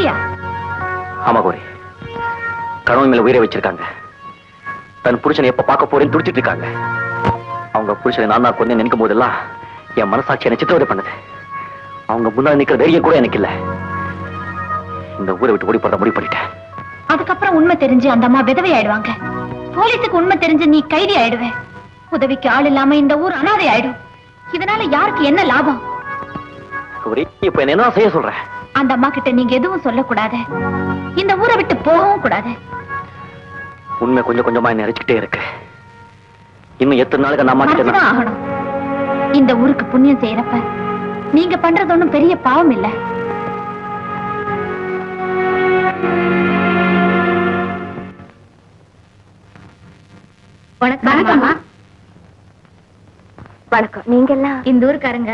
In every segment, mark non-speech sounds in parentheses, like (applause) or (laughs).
அப்படியா? ஆமா கோரி. கணவன் மேல உயிரை வச்சிருக்காங்க. தன் புருஷனை எப்ப பார்க்க போறேன்னு துடிச்சிட்டு இருக்காங்க. அவங்க புருஷனை நான் தான் கொண்டு நினைக்கும் போதெல்லாம் என் மனசாட்சி என்ன சித்திரவதை பண்ணுது. அவங்க முன்னாடி நிக்கிற தைரியம் கூட எனக்கு இல்ல. இந்த ஊரை விட்டு ஓடி போறத முடிவு பண்ணிட்டேன். அதுக்கப்புறம் உண்மை தெரிஞ்சு அந்த அம்மா விதவை ஆயிடுவாங்க. போலீஸுக்கு உண்மை தெரிஞ்சு நீ கைதி ஆயிடுவ. உதவிக்கு ஆள் இல்லாம இந்த ஊர் அனாதை ஆயிடும். இதனால யாருக்கு என்ன லாபம்? இப்ப என்ன செய்ய சொல்ற? அந்த அம்மா கிட்ட நீங்க எதுவும் சொல்லக்கூடாது. இந்த ஊரை விட்டு போகவும் கூடாது. உண்மை கொஞ்சம் கொஞ்சமா என்ன அரிச்சுக்கிட்டே இருக்கு. இன்னும் எத்தனை நாளுக்கு அந்த அம்மா கிட்ட ஆகணும். இந்த ஊருக்கு புண்ணியம் செய்யறப்ப நீங்க பண்றது ஒண்ணும் பெரிய பாவம் இல்ல. வணக்கம்மா. வணக்கம். நீங்க எல்லாம் இந்த ஊருக்காரங்க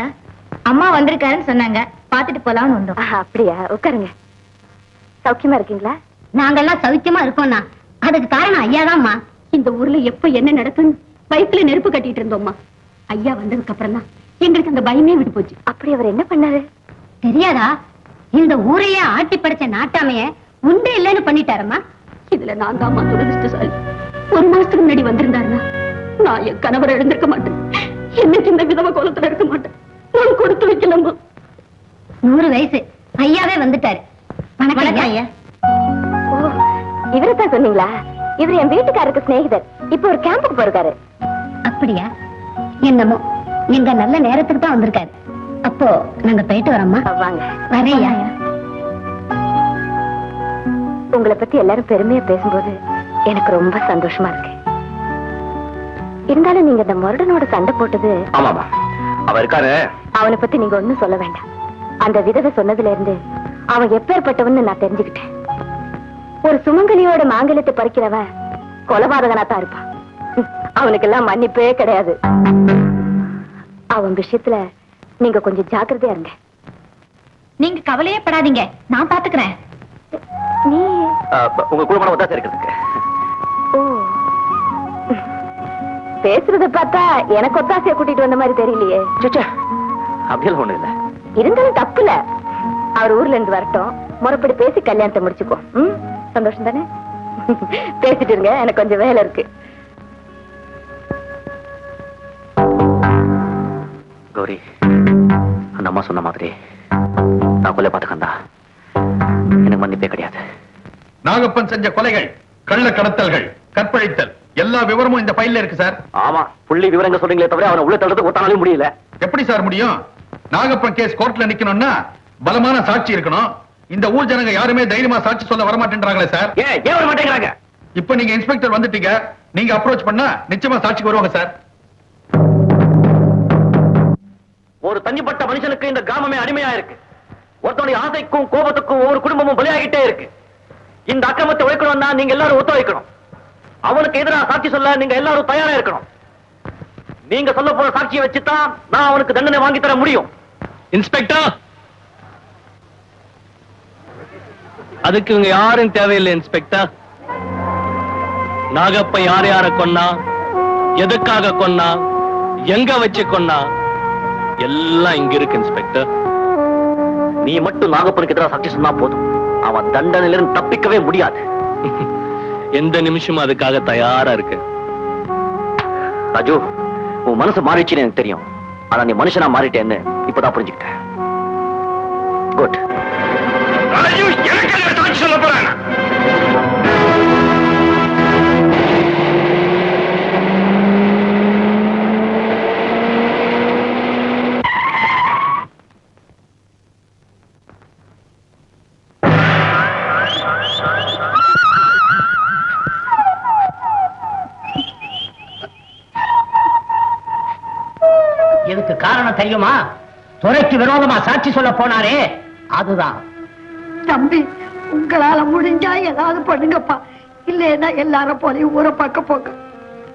அம்மா வந்திருக்காருன்னு சொன்னாங்க. பாத்துட்டு போலாம்னு வந்தோம். அப்படியா? உட்காருங்க. சௌக்கியமா இருக்கீங்களா? நாங்கெல்லாம் சௌக்கியமா இருக்கோம்னா அதுக்கு காரணம் ஐயாதாம்மா. இந்த ஊர்ல எப்ப என்ன நடக்குன்னு வயிற்றுல நெருப்பு கட்டிட்டு இருந்தோம்மா. ஐயா வந்ததுக்கு அப்புறம் தான் எங்களுக்கு அந்த பயமே விட்டு போச்சு. அப்படி அவர் என்ன பண்ணாரு? தெரியாதா? இந்த ஊரையே ஆட்டி படைச்ச நாட்டாமைய உண்டு இல்லைன்னு பண்ணிட்டாரம்மா. இதுல நான் தான் துரதிருஷ்டசாலி ஒரு மாசத்துக்கு முன்னாடி வந்திருந்தாருன்னா நான் என் கணவரை இழந்திருக்க மாட்டேன். என்னைக்கு இந்த விதவ கோலத்துல இருக்க மாட்டேன். நான் கொடுத்து வைக்கலம்மா நூறு வயசு. ஐயாவே வந்துட்டாரு. வணக்கம் ஐயா. ஓ இவரை தான் சொன்னீங்களா? இவர் என் வீட்டுக்காரருக்கு சிநேகிதர். இப்ப ஒரு கேம்புக்கு போயிருக்காரு. அப்படியா? என்னமோ. எங்க நல்ல நேரத்துக்கு தான் வந்திருக்காரு. அப்போ நாங்க போயிட்டு வரோம்மா. வாங்க. வரையா உங்களை பத்தி எல்லாரும் பெருமையா பேசும்போது எனக்கு ரொம்ப சந்தோஷமா இருக்கு. இருந்தாலும் நீங்க இந்த முரடனோட சண்டை போட்டது ஆமாமா அவ இருக்காரு அவனை பத்தி நீங்க ஒண்ணும் சொல்ல வேண்டாம். அந்த விதவை சொன்னதுல இருந்து அவன் எப்பேற்பட்டவன்னு நான் தெரிஞ்சுக்கிட்டேன். ஒரு சுமங்கலியோட மாங்கல்யத்தை பறிக்கிறவன் கொலபாதகனா தான் இருப்பான். அவனுக்கெல்லாம் மன்னிப்பே கிடையாது. அவன் விஷயத்துல நீங்க கொஞ்சம் ஜாக்கிரதையா இருங்க. நீங்க கவலையே படாதீங்க. நான் பாத்துக்கிறேன். நீ உங்க குடும்பம் ஒத்தாசை இருக்கிறதுக்கு பேசுறத பார்த்தா எனக்கு ஒத்தாசைய கூட்டிட்டு வந்த மாதிரி தெரியலையே. ச்சே, அப்படியெல்லாம் ஒண்ணு இல்ல. இருந்தாலும் தப்பு இல்ல. அவர் ஊர்ல இருந்து வரட்டும். முறைப்படி பேசி கல்யாணத்தை முடிச்சுக்கோ. ம்? சந்தோஷம் தானே? (laughs) பேசிட்டு இருங்க எனக்கு கொஞ்சம் வேலை இருக்கு. கௌரி அந்த அம்மா சொன்ன மாதிரி நான் கொலை பார்த்துக்கந்தா எனக்கு மன்னிப்பே கிடையாது. நாகப்பன் செஞ்ச கொலைகள் கள்ள கடத்தல்கள் கற்பழித்தல். எல்லா விவரமும் இந்த ஃபைல்ல இருக்கு சார். ஆமா புள்ளி விவரங்க சொல்றீங்களே தவிர அவனை உள்ள தள்ளுறதுக்கு ஒத்தானாலும் முடியல. எப்படி சார் முடியும்? நாகப்பன் கேஸ் கோர்ட்ல நிக்கணும்னா பலமான சாட்சி இருக்கணும். இந்த ஊர் ஜனங்க யாருமே தைரியமா சாட்சி சொல்ல வரமாட்டேன்றாங்களே சார். ஏன் ஏன் வர மாட்டேங்கிறாங்க? இப்ப நீங்க இன்ஸ்பெக்டர் வந்துட்டீங்க. நீங்க அப்ரோச் பண்ணா நிச்சயமா சாட்சிக்கு வருவாங்க சார். ஒரு தனிப்பட்ட மனுஷனுக்கு இந்த கிராமமே அடிமையா இருக்கு. ஒருத்தனுடைய ஆசைக்கும் கோபத்துக்கும் ஒவ்வொரு குடும்பமும் பலியாகிட்டே இருக்கு. இந்த அக்கிரமத்தை ஒழிக்கணும்னா நீங்க எல்லாரும் ஒத்துழைக்கணும். அவனுக்கு எதிராக சாட்சி சொல்ல நீங்க எல்லாரும் தயாரா இருக்கணும். நீங்க சொல்ல போற சாட்சியை வச்சுதான் நான் அவனுக்கு தண்டனை வாங்கி தர முடியும். இன்ஸ்பெக்டர்! அதுக்கு இவங்க யாரும் தேவையில்லை இன்ஸ்பெக்டர். நாகப்ப யார் யார கொன்னா? எதுக்காக கொன்னா? எங்க வச்சு கொன்னா? எல்லாம் இங்க இருக்கு இன்ஸ்பெக்டர். நீ மட்டும் நாகப்பனுக்கு எதிராக சாட்சி சொன்னா போதும். அவன் தண்டனையிலிருந்து தப்பிக்கவே முடியாது. (laughs) எந்த நிமிஷமும் அதுக்காக தயாரா இருக்கு. ராஜு உன் மனசு மாறிடுச்சுன்னு எனக்கு தெரியும். ஆனா நீ மனுஷனா மாறிட்டேன்னு இப்பதான் புரிஞ்சுக்கிட்டேன். குட் காரணம் தெரியுமா? துறைக்கு விரோதமா சாட்சி சொல்ல போனாரே. அதுதான். தம்பி உங்களால முடிஞ்சா ஏதாவது பண்ணுங்கப்பா. இல்லைன்னா எல்லாரும் போலையும் ஊரை பார்க்க போங்க.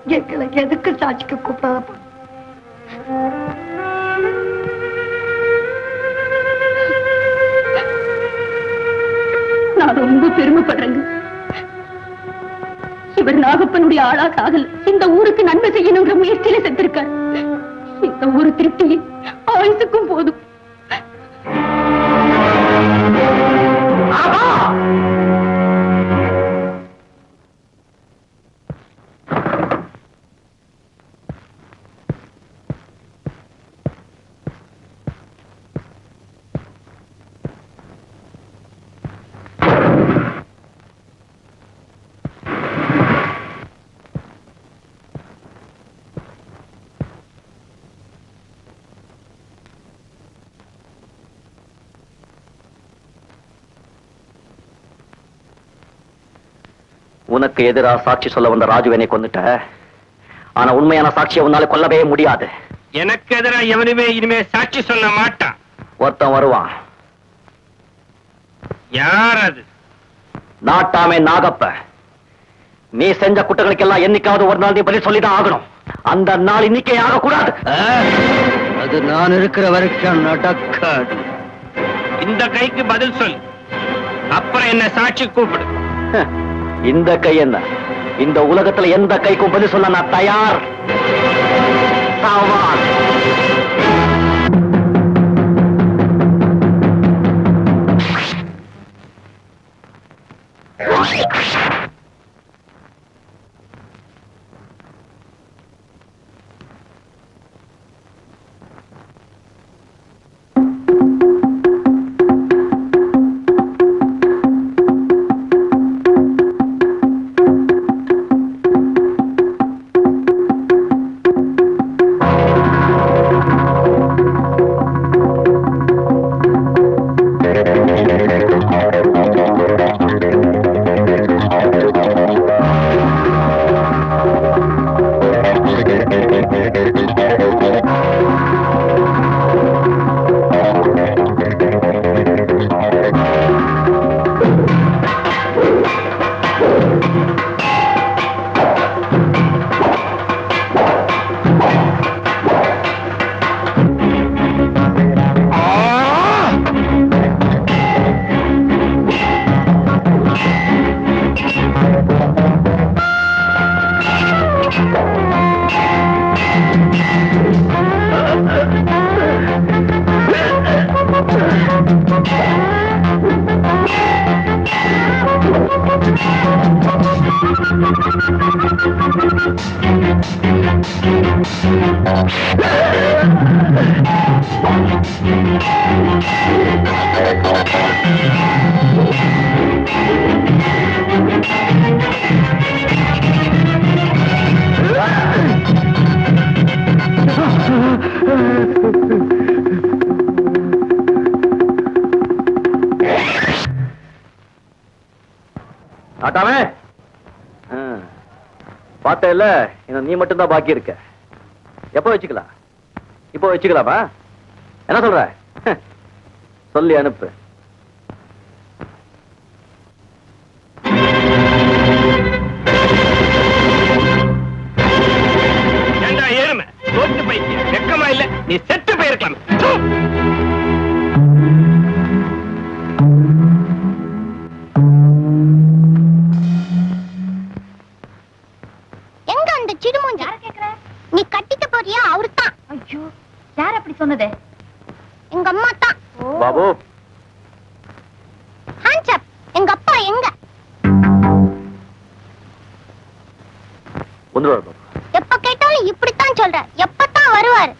எங்களை எதுக்கு சாட்சிக்கு கூப்பிடாதப்பா? நான் ரொம்ப பெருமைப்படுறேங்க. இவர் நாகப்பனுடைய ஆளாக ஆகல இந்த ஊருக்கு நன்மை செய்யணுங்கிற முயற்சியில செத்திருக்கார். இந்த ஒரு திருப்தி ஆயுசுக்கும் போதும். உனக்கு எதிரா சாட்சி சொல்ல வந்த ராஜுவனை கொன்னுட்ட. ஆனா உண்மையான சாட்சியை உன்னால கொல்லவே முடியாது. எனக்கு எதிரா எவனுமே இனிமே சாட்சி சொல்ல மாட்டான். ஒருத்தன் வருவான். யார் அது? நாட்டாமே நாகப்ப. நீ செஞ்ச குற்றங்களுக்கெல்லாம் என்னைக்காவது ஒரு நாள் நீ பதில் சொல்லிதான் ஆகணும். அந்த நாள் இன்னைக்கே ஆகக்கூடாது. அது நான் இருக்கிற வரைக்கும் நடக்காது. இந்த கைக்கு பதில் சொல். அப்புறம் என்ன சாட்சி கூப்பிடு. ஹ, இந்த கை என்ன? இந்த உலகத்துல எந்த கைக்கும் பதில் சொல்ல நான் தயார். சவால் हटावे பார்த்த இல்ல இன்னும் நீ மட்டும்தான் பாக்கி இருக்க. எப்போ வச்சுக்கலாம்? இப்போ வச்சுக்கலாமா? என்ன சொல்ற? சொல்லி அனுப்பு. அப்படி சொன்னது? எங்க அம்மா தான். பாபு. ஹான்சப் எங்க அப்பா எங்க? வந்துருவாரு பாபு. எப்ப கேட்டாலும் இப்படித்தான் சொல்ற. எப்பதான் வருவாரு?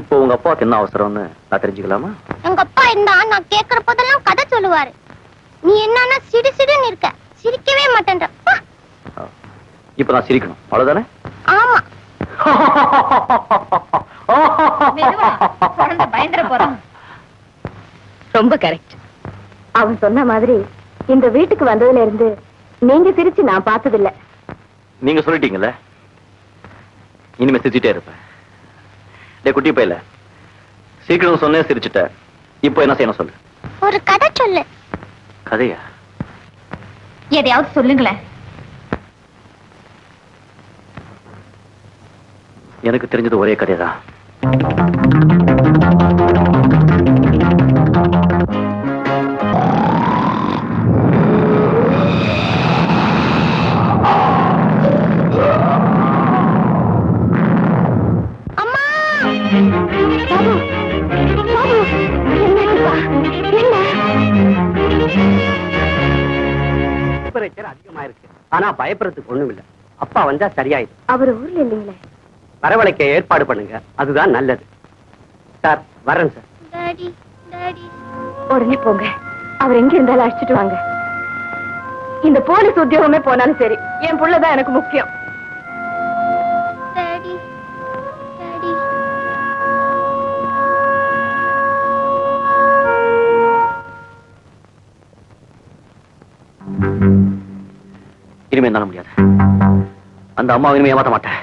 இப்போ உங்க அப்பாவுக்கு என்ன அவசரம்னு நான் தெரிஞ்சுக்கலாமா? எங்க அப்பா இருந்தா நான் கேக்குற போதெல்லாம் கதை சொல்லுவாரு. நீ என்னன்னா சிடு சிடுன்னு இருக்க. சிரிக்கவே மாட்டேன்ற. இப்போ நான் சிரிக்கணும். அவ்வளவுதானே? ஆமா. ரொம்ப கரெக்ட் அவன் சொன்ன மாதிரி இந்த வீட்டுக்கு வந்ததுல இருந்து நீங்க சிரிச்சு நான் பார்த்ததில்ல. நீங்க சொல்லிட்டீங்கல்ல? இனிமே சிரிச்சுட்டே இருப்பேன். டே குட்டி பையல சீக்கிரம் சொன்னேன் சிரிச்சுட்ட. இப்போ என்ன செய்யணும் சொல்லு. ஒரு கதை சொல்லு. கதையா? எதையாவது சொல்லுங்களேன். எனக்கு தெரிஞ்சது ஒரே என்ன டெம்பரேச்சர் அதிகமா இருக்கு ஆனா பயப்படுறதுக்கு ஒண்ணும் இல்ல அப்பா வந்தா சரியாயிடும். அவர் ஊர்ல இல்லைங்களே. வரவழைக்க ஏற்பாடு பண்ணுங்க. அதுதான் நல்லது. சார் வரேன் சார். Daddy daddy. உடனே போங்க. அவர் எங்க இருந்தாலும் அழைச்சிட்டு வாங்க. இந்த போலீஸ் உத்தியோகமே போனாலும் சரி என் புள்ளதான் எனக்கு முக்கியம். Daddy daddy. இனிமே என்னால முடியாது. அந்த அம்மா இனிமே ஏமாத்த மாட்டேன்.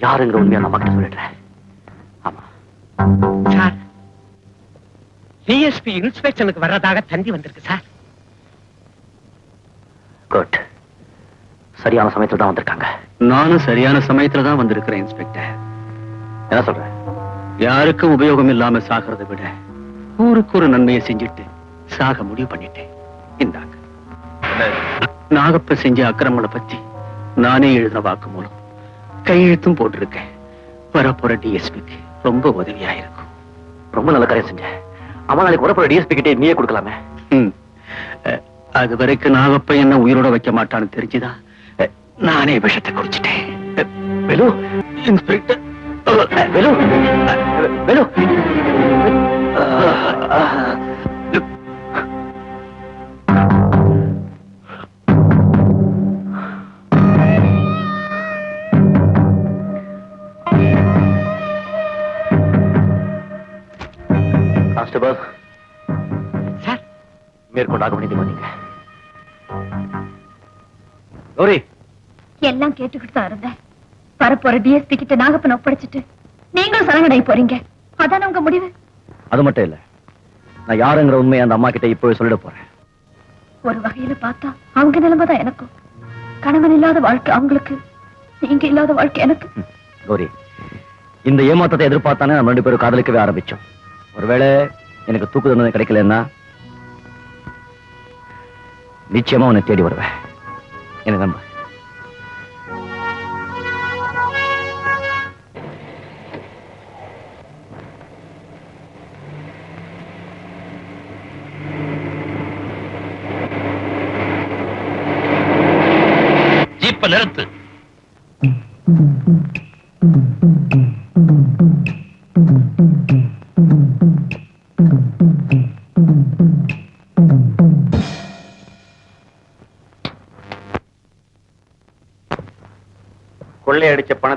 நான் யாருங்கிற உண்மையை அம்மா கிட்ட சொல்லிடுறேன். ஆமா. சார் டிஎஸ்பி இன்ஸ்பெக்ஷனுக்கு வர்றதாக தந்தி வந்திருக்கு சார். குட் சரியான சமயத்துல தான் வந்திருக்காங்க. நானும் சரியான சமயத்துல தான் வந்திருக்கிறேன் இன்ஸ்பெக்டர். என்ன சொல்றேன் யாருக்கும் உபயோகம் இல்லாம சாகிறதை விட ஊருக்கு ஒரு நன்மையை செஞ்சுட்டு சாக முடிவு பண்ணிட்டேன். இந்தாங்க. நாகப்ப செஞ்ச அக்கிரமங்களை பத்தி நானே எழுதின வாக்கு மூலம். கையெழுத்தும் போட்டிருக்கேன் வரப்போற டிஎஸ்பிக்கு ரொம்ப உதவியா இருக்கும் ரொம்ப நல்ல காரியம் செஞ்ச அம்மா நாளைக்கு வரப்போற டிஎஸ்பி கிட்டே நீயே கொடுக்கலாமே அது வரைக்கும் நாகப்ப என்ன உயிரோட வைக்க மாட்டான்னு தெரிஞ்சுதான் நானே விஷத்தை குடிச்சிட்டேன் அஹ், வேலு இன்ஸ்பெக்டர் அஹ், வேலு வேலு கான்ஸ்டபிள் சார் மேற்கொண்டாக வேண்டியது வந்தீங்க. கௌரி. எல்லாம் கேட்டுக்கிட்டு தான் இருந்தேன். வரப்போற டிஎஸ்பி கிட்ட நாகப்பன் ஒப்படைச்சிட்டு நீங்களும் சரணடை போறீங்க. அதான உங்க முடிவு? அது மட்டும் இல்ல. நான் யாருங்கிற உண்மையை அந்த அம்மா கிட்ட இப்பவே சொல்லிட போறேன். ஒரு வகையில பார்த்தா அவங்க நிலைமை தான் எனக்கும். கணவன் இல்லாத வாழ்க்கை அவங்களுக்கு நீங்க இல்லாத வாழ்க்கை எனக்கு. கௌரி. இந்த ஏமாத்தத்தை எதிர்பார்த்தானே நம்ம ரெண்டு பேரும் காதலிக்கவே ஆரம்பிச்சோம். ஒருவேளை எனக்கு தூக்கு தண்டனை கிடைக்கலன்னா நிச்சயமா உன்னை தேடி வருவேன். எனக்கு நம்ப ஜீப்ப நிறுத்து.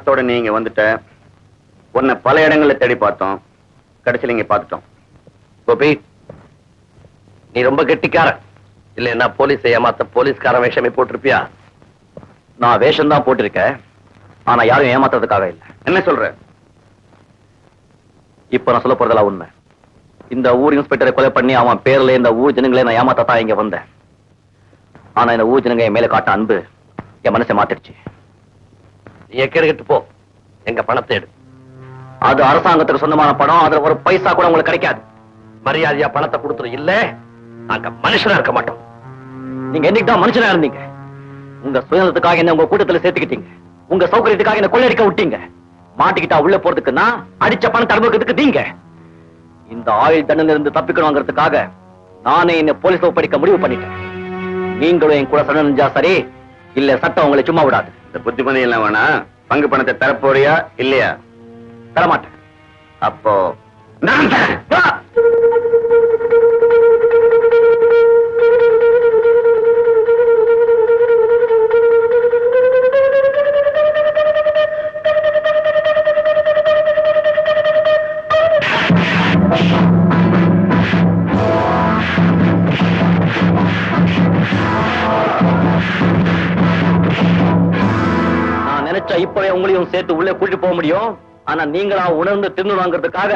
பணத்தோட நீங்க வந்துட்ட உன்னை பல இடங்கள்ல தேடி பார்த்தோம். கடைசியில் இங்க பார்த்துட்டோம். கோபி நீ ரொம்ப கெட்டிக்காரன். இல்லைன்னா போலீஸ் ஏமாத்த போலீஸ்காரன் வேஷமே போட்டிருப்பியா? நான் வேஷம் தான் போட்டிருக்கேன். ஆனா யாரும் ஏமாத்துறதுக்காக இல்ல. என்ன சொல்ற? இப்ப நான் சொல்ல போறதெல்லாம் உண்மை. இந்த ஊர் இன்ஸ்பெக்டரை கொலை பண்ணி அவன் பேர்ல இந்த ஊர் ஜனங்களை நான் ஏமாத்தத்தான் இங்க வந்தேன். ஆனா இந்த ஊர் ஜனங்க என் மேல காட்ட அன்பு என் மனசை மாத்திடுச்சு. எக்கெடுக்கிட்டு போ. எங்க பணத்தை எடு. அது அரசாங்கத்துக்கு சொந்தமான பணம் அதுல ஒரு பைசா கூட உங்களுக்கு கிடைக்காது. மரியாதையா பணத்தை கொடுத்துரு. இல்ல நாங்க மனுஷனா இருக்க மாட்டோம். நீங்க என்னைக்கு தான் மனுஷனா இருந்தீங்க? உங்க சுயநலத்துக்காக என்ன உங்க கூட்டத்துல சேர்த்துக்கிட்டீங்க. உங்க சௌகரியத்துக்காக என்ன கொள்ளையடிக்க விட்டீங்க. மாட்டிக்கிட்டா உள்ள போறதுக்குன்னா அடிச்ச பணம் தடுப்புக்கிறதுக்கு நீங்க. இந்த ஆயுள் தண்டனை இருந்து தப்பிக்கணுங்கிறதுக்காக நானே என்ன போலீஸ் ஒப்படைக்க முடிவு பண்ணிட்டேன். நீங்களும் என் கூட சரி இல்ல சட்டம் உங்களை சும்மா விடாது. இந்த புத்திமதி எல்லாம் வேணா பங்கு பணத்தை தரப்போறியா இல்லையா? தரமாட்டேன். அப்போ நான் தரேன். போக முடியும். ஆனா நீங்களா உணர்ந்து திருந்தணுங்கிறதுக்காக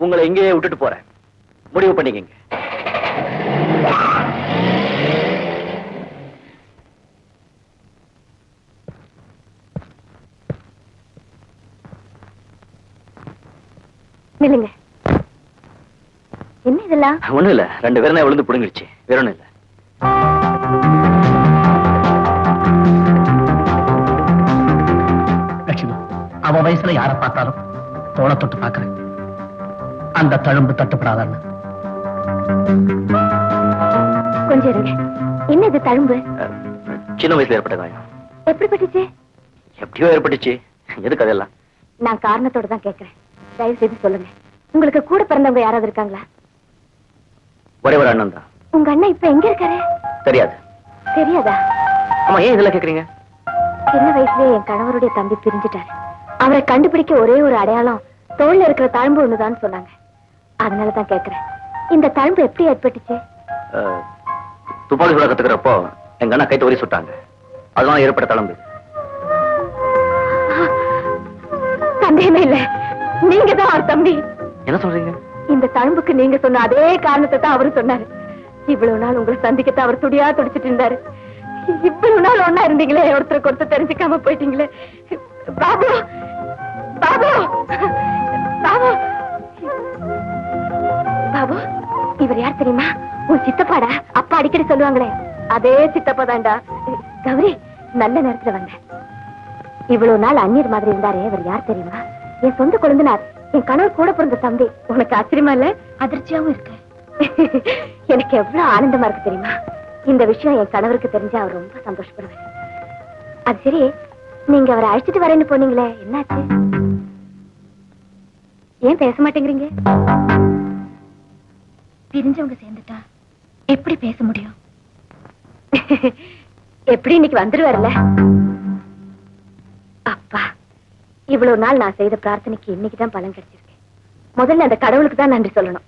உங்களை இங்கேயே விட்டுட்டு போறேன். முடிவு பண்ணிக்கங்க. என்ன இதெல்லாம்? ஒண்ணும் இல்ல ரெண்டு பேரும் விழுந்து புடுங்கிடுச்சு. வேற ஒண்ணும் இல்ல அவ வயசுல யார பார்த்தாலும் தோள தொட்டு பார்க்கறேன். அந்த தழும்பு தட்டுப்படாதான்னு. கொஞ்சம் இருங்க. என்ன இது தழும்பு? சின்ன வயசுல ஏற்பட்ட காயம். எப்படி பட்டுச்சு எப்படியோ ஏற்பட்டுச்சு. எதுக்கு அதெல்லாம்? நான் காரணத்தோட தான் கேட்கிறேன். தயவு செய்து சொல்லுங்க. உங்களுக்கு கூட பிறந்தவங்க யாராவது இருக்காங்களா? ஒரே ஒரு அண்ணன் தான். உங்க அண்ணன் இப்ப எங்க இருக்காரு? தெரியாது. தெரியாதா? ஆமா ஏன் இதெல்லாம் கேக்குறீங்க சின்ன வயசுலயே என் கணவருடைய தம்பி பிரிஞ்சுட்டாரு. அவரை கண்டுபிடிக்க ஒரே ஒரு அடையாளம் தோல்ல இருக்கிற தழும்பு ஒண்ணுதான்னு சொன்னாங்க. அதனால தான் கேக்குறேன். இந்த தழும்பு எப்படி ஏற்பட்டுச்சு? துப்பாக்கி சுட கத்துக்கிறப்போ எங்க அண்ணா கை தவறி சுட்டாங்க. அதனால ஏற்பட்ட தளம்பு சந்தேகமே இல்ல. நீங்க தான் அவர் தம்பி. என்ன சொல்றீங்க? இந்த தழும்புக்கு நீங்க சொன்ன அதே காரணத்தை தான் அவரும் சொன்னாரு. இவ்வளவு நாள் உங்களை சந்திக்கத்தான் அவர் துடியா துடிச்சிட்டு இருந்தாரு. இவ்வளவு நாள் ஒன்னா இருந்தீங்களே ஒருத்தருக்கு ஒருத்தர் தெரிஞ்சுக்காம போயிட்டீங்களே. பாபு பாபு! பாபு! பாபு இவர் யார் தெரியுமா? உன் சித்தப்பாடா? அப்பா அடிக்கடி சொல்லுவாங்களே. அதே சித்தப்பா தான்டா. கௌரி நல்ல நேரத்துல வந்தேன் இவ்வளவு நாள் அந்நியர் மாதிரி இருந்தாரே இவர் யார் தெரியுமா? என் சொந்த குழந்தைனார் என் கணவர் கூட பிறந்த தம்பி. உனக்கு ஆச்சரியமா இல்ல? அதிர்ச்சியாவும் இருக்கு. எனக்கு எவ்வளவு ஆனந்தமா இருக்கு தெரியுமா? இந்த விஷயம் என் கணவருக்கு தெரிஞ்சா அவர் ரொம்ப சந்தோஷப்படுவார். அது சரி நீங்க அவரை அழைச்சிட்டு வரேன்னு போனீங்களே என்னாச்சு? ஏன் பேச மாட்டேங்கிறீங்க? பிரிஞ்சவங்க சேர்ந்துட்டா எப்படி பேச முடியும்? எப்படி இன்னைக்கு வந்துருவார்ல அப்பா இவ்வளவு நாள் நான் செய்த பிரார்த்தனைக்கு இன்னைக்குதான் பலன் கிடைச்சிருக்கேன் முதல்ல அந்த கடவுளுக்கு தான் நன்றி சொல்லணும்.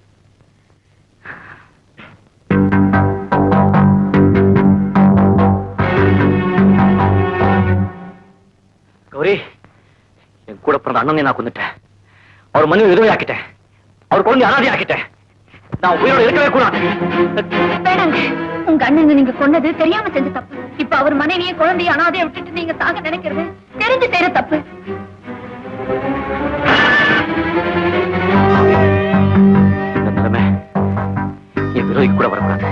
கௌரி என் கூட பிறந்த அண்ணனை நான் கொண்டுட்டேன் அவர் மனைவி விதவை ஆக்கிட்டேன் அவர் குழந்தை அனாதை ஆக்கிட்டேன் நான் உயிரோட இருக்கவே கூடாது. வேணாங்க. உங்க அண்ணனை நீங்க கொன்னது தெரியாம செஞ்ச தப்பு. இப்ப அவர் மனைவியை குழந்தைய அனாதைய விட்டுட்டு நீங்க சாக நினைக்கிறது தெரிஞ்சு செய்யற தப்பு. இந்த நிலைமை என் விரோதிக்கு கூட வரக்கூடாது.